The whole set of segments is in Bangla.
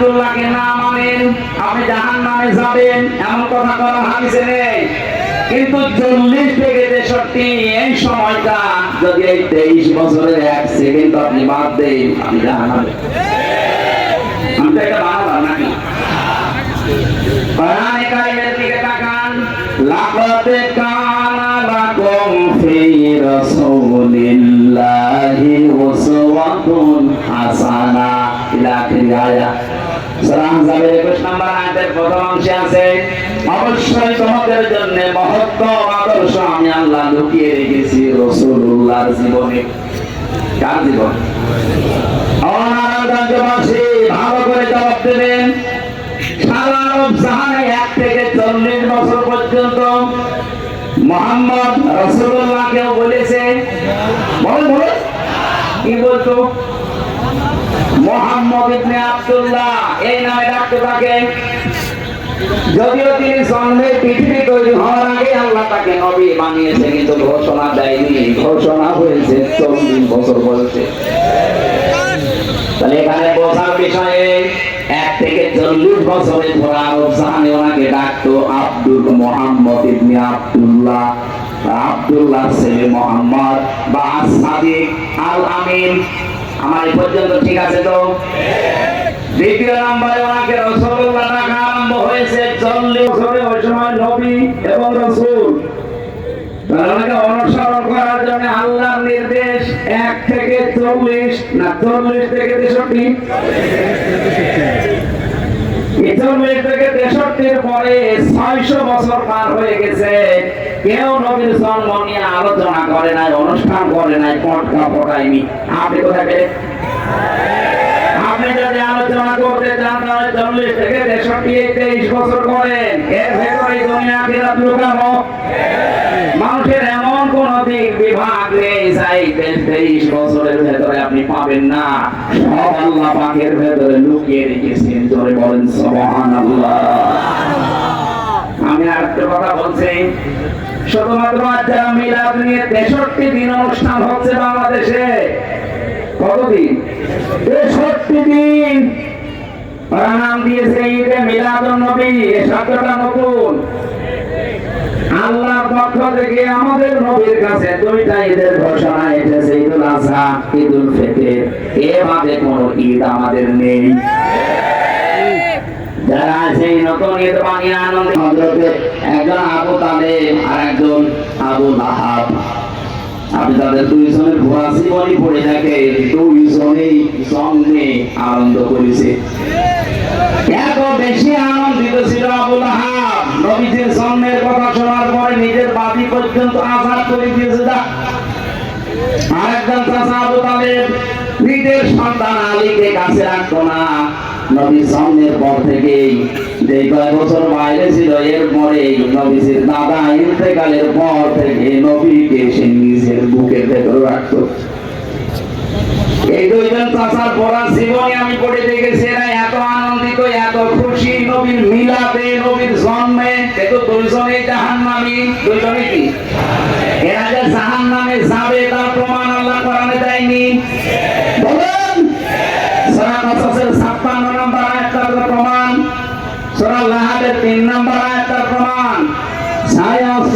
আব্দুল্লাহকে না মানেন, আপনি জাহান নামে যাবেন, এমন কথা কোন হাদিসে নেই। কিন্তু চল্লিশ থেকে তেষট্টি এই সময়টা, যদি এই তেইশ বছরের এক সেকেন্ড আপনি বাদ দেন, আপনি জাহান নামে আমি তো এটা বানালাম নাকি? কোরআনে কারিমের দিকে তাকান, লাকাদ কানা লাকুম ফি রাসূলিল্লাহি উসওয়াতুন হাসানা ইলা আখির আয়াত। সূরা আহজাবের 21 নম্বর আয়াতের প্রথম অংশে আছে, অবশ্যই তোমাদের জন্য মহত্তম আদর্শ আমি আল্লাহ লুকিয়ে রেখেছি রাসূলুল্লাহর জীবনে। কার জীবন? ভালো করে জবাব দেবেন। এক থেকে বছর পর্যন্ত মোহাম্মদ রসুল্লাহ কেউ বলেছে। বল বল। কি বলতো? মোহাম্মদ ইবনে আব্দুল্লাহ, এই নামে ডাকতে তাকে যদিও তিনি জন্মের পৃথিবী তৈরি হওয়ার আগে আল্লাহ তাকে নবী বানিয়েছে, কিন্তু ঘোষণা দেয়নি। ঘোষণা হয়েছে চল্লিশ বছর বয়সে। তাহলে এখানে বোঝার বিষয়ে এক থেকে চল্লিশ বছরের পর আরব ওনাকে ডাকতো আব্দুল মোহাম্মদ ইবনে আব্দুল্লাহ। আব্দুল্লাহ ছেলে মোহাম্মদ বা সাদিক আল আমিন আমার এই পর্যন্ত ঠিক আছে তো? দ্বিতীয় নম্বরে ওনাকে রসগোল্লা ডাকা আরম্ভ হয়েছে চল্লিশ বছরে ওই সময় নবী এবং রসুল। তাদেরকে অনুসরণ করার জন্য আল্লাহর নির্দেশ এক থেকে চল্লিশ, না চল্লিশ থেকে তেষট্টি? পরে ছয়শো বছর পার হয়ে গেছে নিয়ে আলোচনা করে নাই, অনুষ্ঠান করে নাই, পটকা পটায়নি আপনি কোথায়? আপনি যদি আলোচনা করতে চান, তাহলে চল্লিশ থেকে তেষট্টি তেইশ বছর করেন। এর ভেতরে দুনিয়া মানুষের এমন কোন দিক বিভাগ নেই, যাই তেইশ বছরের ভেতরে আপনি পাবেন না। সব আল্লাহ পাকের ভেতরে লুকিয়ে রেখেছেন বলেন, সুবহানাল্লাহ। আমি আর একটা কথা বলছি, শুধুমাত্র আজকে মিলাদ নিয়ে তেষট্টি দিন অনুষ্ঠান হচ্ছে বাংলাদেশে। কতদিন? তেষট্টি দিন ওরা দিয়েছে ঈদে মিলাদুন নবী শব্দটা নতুন। আল্লাহর পক্ষ থেকে আমাদের নবীর কাছে দুইটা ঈদের ঘোষণা এসেছে, ঈদুল আজহা ঈদুল ফিতর। এ বাদে কোনো ঈদ আমাদের নেই। যারা সেই নতুন ঈদ বানিয়ে আনন্দ একজন আবু তালেব আর একজন আবু লাহাব। আপনি তাদের দুইজনের ঘোড়া জীবনই পড়ে থাকে দুইজনেই সঙ্গে আনন্দ করেছে। এত বেশি আনন্দিত ছিল আবুল নবীজির কথা শোনার পরে নিজের বাড়ি পর্যন্ত আঘাত করে দিয়েছে যা। আরেকজন চাচা আবু সন্তান আলীকে কাছে রাখতো না। নবী জন্মের পর থেকেই যে কয়েক বছর বাইরে ছিল, এরপরে নবীজির দাদা ইন্তেকালের পর থেকে নবীকে সে নিজের বুকের ভেতর রাখতো। এই দুইজন চাচার পড়া জীবনে আমি পড়ে দেখেছি, এরা এত আনন্দিত, এত খুশি, নবীর মিলাদে, নবীর জন্মে। এত দুইজনে জাহান নামি দুইজনে কি এরা যে জাহান নামে যাবে তার প্রমাণ আল্লাহ কোরআনে দেয়নি বলেন সূরা কাসাসের 56 নম্বর আয়াতটার প্রমাণ সূরা লাহাবের 3 নম্বর আয়াতটার প্রমাণ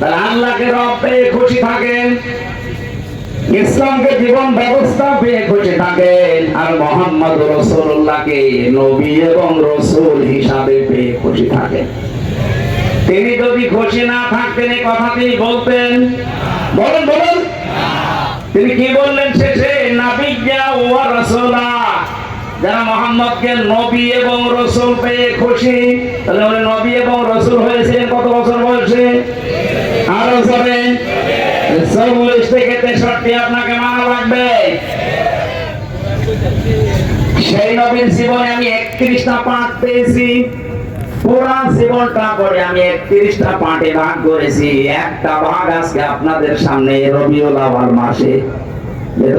তাহলে আল্লাহকে রব পেয়ে খুশি থাকেন। ইসলামকে জীবন ব্যবস্থা পেয়ে খুশি থাকেন। আর মোহাম্মদ রসুল্লাহকে নবী এবং রসুল হিসাবে পেয়ে খুশি থাকেন। তিনি যদি খুশি না থাকতেন এই কথা তিনি বলতেন। বলেন বলেন। তিনি কি বললেন শেষে? নাবিজ্ঞা ও রসোলা। যারা মোহাম্মদকে নবী এবং রসুল পেয়ে খুশি, তাহলে নবী এবং রসুল হয়েছিলেন কত বছর বয়সে? আরও সবে চল্লিশ থেকে তেষট্টি আপনাকে মানা লাগবে। সেই জীবনে আমি একত্রিশটা পাঠ পেয়েছি। পুরা জীবনটা করে আমি একত্রিশটা পাঠে ভাগ করেছি। একটা ভাগ আজকে আপনাদের সামনে রবিউল মাসে।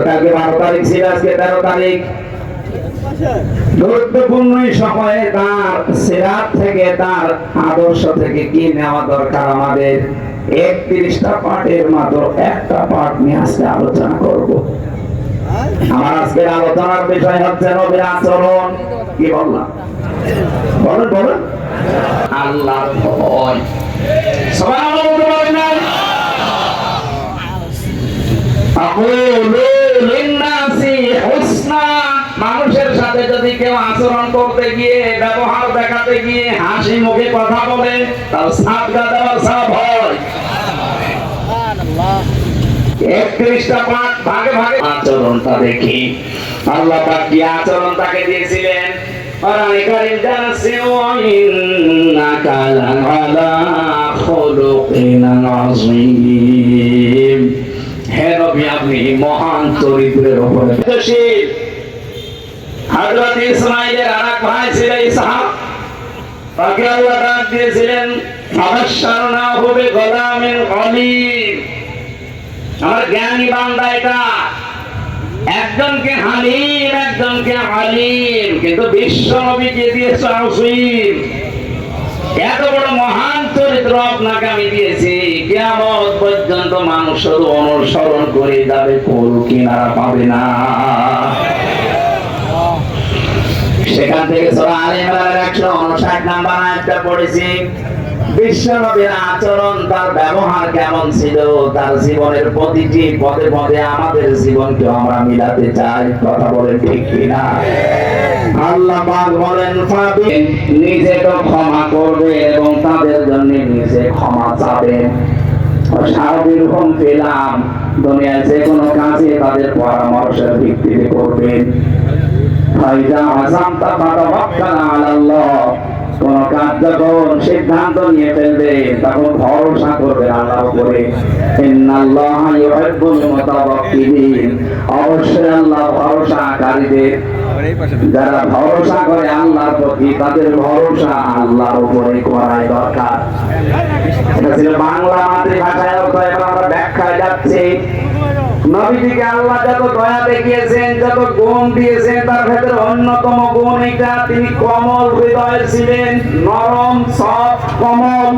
কালকে বারো তারিখ ছিল আজকে তেরো তারিখ। গুরুত্বপূর্ণ সময়ে তার সিরাত থেকে তার আদর্শ থেকে কি নেওয়া দরকার আমাদের? একত্রিশটা পাঠের মাত্র একটা পাঠ নিয়ে আজকে আলোচনা করব। আমার আজকের আলোচনার বিষয় হচ্ছে নবীর আচরণ। কি বললাম? বলেন বলেন। আল্লাহ ভয়। সবাই আমরা বলতে পারেন না? আকুলু লিন্নাসি হুসনা মানুষের সাথে যদি কেউ আচরণ করতে গিয়ে, ব্যবহার দেখাতে গিয়ে হাসি মুখে কথা বলে, তার সব হয়। একত্রিশটা ভাগে ভাগে আচরণটা দেখি। আল্লাহ পাক কি দিয়েছিলেন হে আপনি মহান চরিত্রের উপরে হযরত ইসমাঈলের আরেক ভাই ছিল ইসহাক। ডাক দিয়েছিলেন হবে আমার জ্ঞানী বান্দা এটা। একজনকে হালিম, একজনকে কিন্তু বিশ্ব দিয়েছে এত বড় মহান চরিত্র আপনাকে আমি দিয়েছি। কেমন পর্যন্ত মানুষ অনুসরণ করে যাবে কোল কিনারা পাবে না। সেখান থেকে সোরা নাম্বার আয়াতটা পড়েছি। বিশ্বনবীর আচরণ, তার ব্যবহার কেমন ছিল, তার জীবনের প্রতিটি পদে পদে আমাদের জীবনকে আমরা মিলাতে চাই। কথা বলেন ঠিক কিনা? আল্লাহ পাক বলেন নিজে তো ক্ষমা করবে এবং তাদের জন্য নিজে ক্ষমা চাবে। হুম পেলাম দুনিয়ায় যে কোনো কাজে তাদের পরামর্শের ভিত্তিতে করবেন ফাইজা কোন কাজ যখন সিদ্ধান্ত নিয়ে ফেলবে, তখন ভরসা করবে আল্লাহর উপরে। ইন্নাল্লাহা ইউহিব্বুল মুতাওয়াক্কিলিন। আল্লাহ ভরসাকারীদের করে তাদের ভরসা আল্লাহর উপরে করাই বাংলা মাতৃভাষায় অর্থ এবার ব্যাখ্যায় যাচ্ছি। নবীজিকে আল্লাহ যত দয়া দেখিয়েছেন, যত গুণ দিয়েছেন, তার ভেতরে অন্যতম গুণ এটা, তিনি কমল হৃদয়ের ছিলেন, নরম সফট কমল।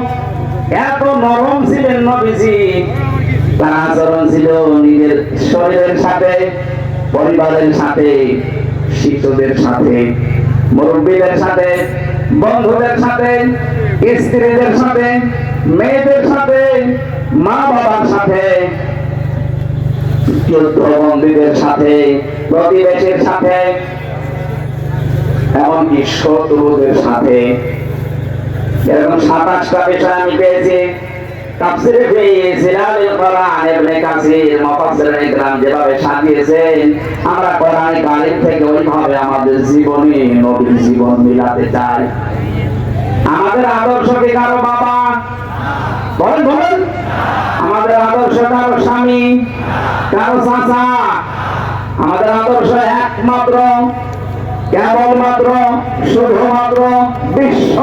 এত নরম ছিলেন নবীজি। তার আচরণ ছিল নিজের শরীরের সাথে, পরিবারের সাথে, শিশুদের সাথে, মুরব্বীদের সাথে, বন্ধুদের সাথে, স্ত্রীদের সাথে, মেয়েদের সাথে মা বাবার সাথে। যুদ্ধবন্দীদের সাথে, প্রতিবেশীর সাথে, এমনকি শত্রুদের সাথে। এরকম সাতাশটা বিষয় আমি পেয়েছি। আমাদের জীবনে, নবীর কারও বাবা? বলেন বলেন। আমাদের আদর্শ কারও স্বামী? কারও আমাদের আদর্শ একমাত্র, কেবলমাত্র, শুধুমাত্র বিশ্ব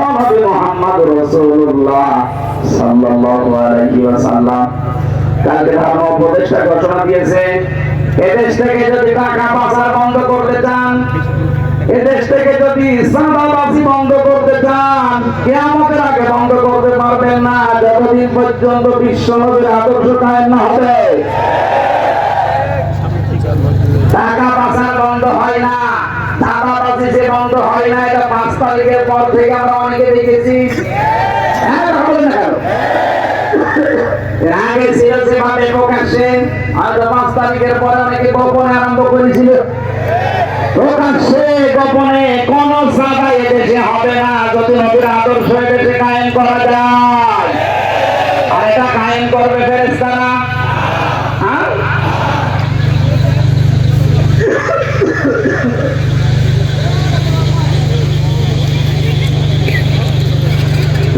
মোহাম্মদ রসুল্লাহ যদি বন্ধ করতে চান, এদেশ বন্ধ করতে চান না, যতদিন পর্যন্ত বিশ্ব আদর্শ কায়েম না হবে। রাস্তা পর থেকে আমরা অনেকে দেখেছি। হ্যাঁ, পাঁচ তারিখের পরে অনেকে আরম্ভ করেছিল। কোন সাদা এদেশে হবে না, যদি কায়েম করা আর এটা কায়েম করবে ফেরেস্তারা